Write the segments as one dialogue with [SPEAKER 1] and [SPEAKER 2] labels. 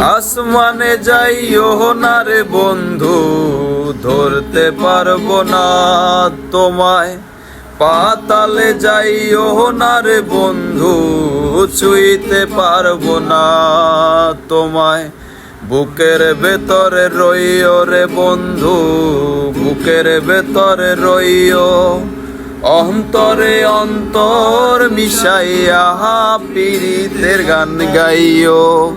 [SPEAKER 1] আসমানে যাইও না রে বন্ধু, ধরতে পারব না তোমায়। পাতালে যাইও না রে বন্ধু, ছুঁইতে পারব না তোমায়। বুকের ভেতরে রইও রে বন্ধু, বুকের ভেতরে রইও। অন্তরে অন্তর মিশাইয়া পীড়িতের গান গাইও।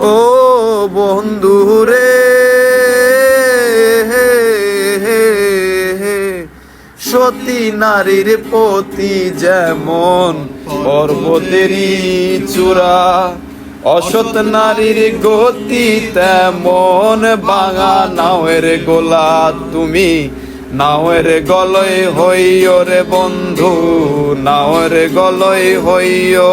[SPEAKER 1] ও বন্ধু রে সতী নারীর প্রতি যেমন পর্বতেরই চূড়া, অসৎ নারীর গতি তেমন। বাঙা নাওয়ের গোলা তুমি, নাওয়ের গলয় হইও রে বন্ধু, নাওয়ের গলয় হইও।